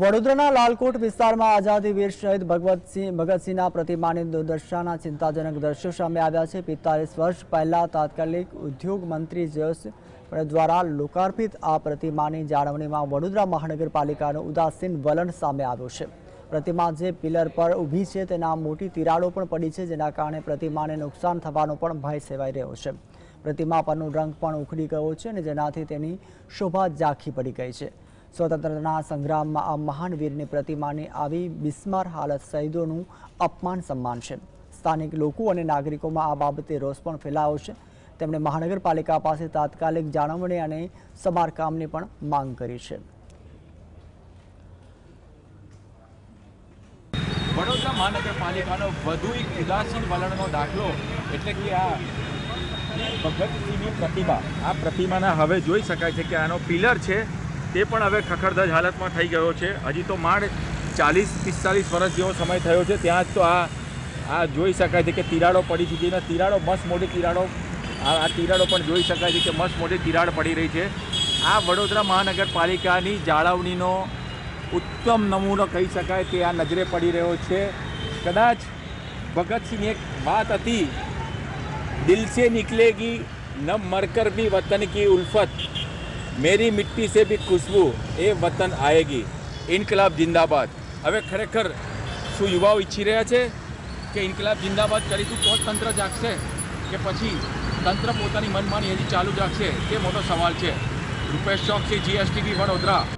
વડોદરાના લાલકોટ વિસ્તારમાં આઝાદી વીર શહીદ ભગવતસિંહ ભગતસિંહના પ્રતિમાની દુર્દશાના ચિંતાજનક દ્રશ્યો સામે આવ્યા છે. પિસ્તાલીસ વર્ષ પહેલા તાત્કાલિક ઉદ્યોગ મંત્રી જયેશ દ્વારા લોકાર્પિત આ પ્રતિમાની જાળવણીમાં વડોદરા મહાનગરપાલિકાનું ઉદાસીન વલણ સામે આવ્યું છે. પ્રતિમા જે પિલર પર ઊભી છે તેના મોટી તિરાડો પણ પડી છે, જેના કારણે પ્રતિમાને નુકસાન થવાનો પણ ભય સેવાઈ રહ્યો છે. પ્રતિમા પરનો રંગ પણ ઉખડી ગયો છે અને જેનાથી તેની શોભા ઝાંખી પડી ગઈ છે. સ્વતંત્રતાના સંગ્રામમાં આ મહાન વીરની પ્રતિમાની આવી બિસ્માર હાલત શહીદોનું અપમાન સન્માન છે. સ્થાનિક લોકો અને નાગરિકોમાં આ બાબતે રોષ પણ ફેલાયો છે. તેમણે મહાનગરપાલિકા પાસે તાત્કાલિક જાળવણી અને સમારકામની પણ માંગ કરી છે. વડોદરા મહાનગરપાલિકાનો વધુ એક ઉદાસીન વલણનો દાખલો એટલે કે આ ભગતસિંહની પ્રતિમા. આ પ્રતિમાના હવે જોઈ શકાય છે કે આનો પિલર છે તે પણ હવે ખખડધજ હાલતમાં થઈ ગયો છે. હજી તો માંડ ચાલીસ, પિસ્તાલીસ વર્ષ જેવો સમય થયો છે. ત્યાં જ તો આ આ જોઈ શકાય છે કે તિરાડો પડી ચૂકી અને તિરાડો, મસ્ત મોટી તિરાડો, આ તિરાડો પણ જોઈ શકાય છે કે મસ્ત મોટી તિરાડ પડી રહી છે. આ વડોદરા મહાનગરપાલિકાની જાળવણીનો ઉત્તમ નમૂનો કહી શકાય તે આ નજરે પડી રહ્યો છે. કદાચ ભગતસિંહની એક વાત હતી, દિલસે નિકલેગી ન મરકર બી વતન કી ઉલ્ફત. મેરી મિટ્ટી સે બી ખુશ્બુ એ વતન આએગી ઇન્કલાબ જિંદાબાદ હવે ખરેખર શું યુવાઓ ઈચ્છી રહ્યા છે કે ઇનકલાબ જિંદાબાદ કરીશું તો તંત્ર જાગશે કે પછી તંત્ર પોતાની મનમાની હજી ચાલુ જ રાખશે તે મોટો સવાલ છે રૂપેશ ચોકસી જીએસટીબી વડોદરા